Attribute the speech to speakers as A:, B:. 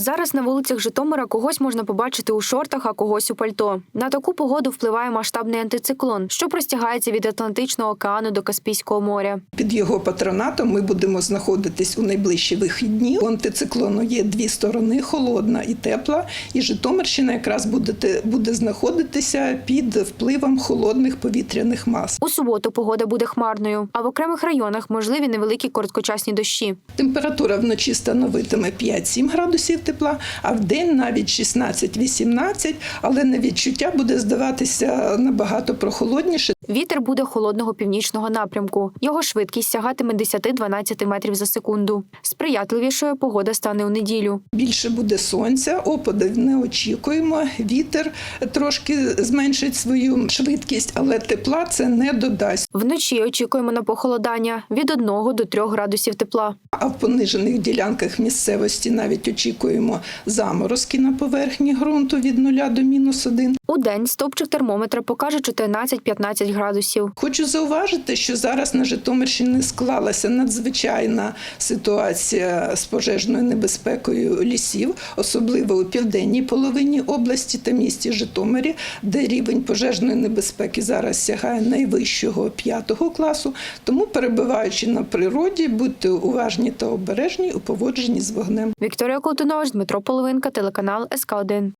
A: Зараз на вулицях Житомира когось можна побачити у шортах, а когось у пальто. На таку погоду впливає масштабний антициклон, що простягається від Атлантичного океану до Каспійського моря.
B: Під його патронатом ми будемо знаходитись у найближчі вихідні. У антициклону є дві сторони холодна і тепла. І Житомирщина якраз буде, буде знаходитися під впливом холодних повітряних мас.
A: У суботу погода буде хмарною, а в окремих районах можливі невеликі короткочасні дощі.
B: Температура вночі становитиме 5-7 градусів тепла, а в день навіть 16-18, але на відчуття буде здаватися набагато прохолодніше.
A: Вітер буде холодного північного напрямку. Його швидкість сягатиме 10-12 метрів за секунду. Сприятливішою погода стане у неділю.
B: Більше буде сонця, опадів не очікуємо. Вітер трошки зменшить свою швидкість, але тепла це не додасть.
A: Вночі очікуємо на похолодання від 1 до 3 градусів тепла.
B: А в понижених ділянках місцевості навіть очікуємо заморозки на поверхні ґрунту від 0 до мінус 1.
A: У день стовпчик термометра покаже 14-15 градусів.
B: Хочу зауважити, що зараз на Житомирщині склалася надзвичайна ситуація з пожежною небезпекою лісів, особливо у південній половині області та місті Житомирі, де рівень пожежної небезпеки зараз сягає найвищого п'ятого класу. Тому, перебуваючи на природі, будьте уважні та обережні у поводженні з вогнем.
A: Вікторія Колтунович, Дмитро Половинка, телеканал СК 1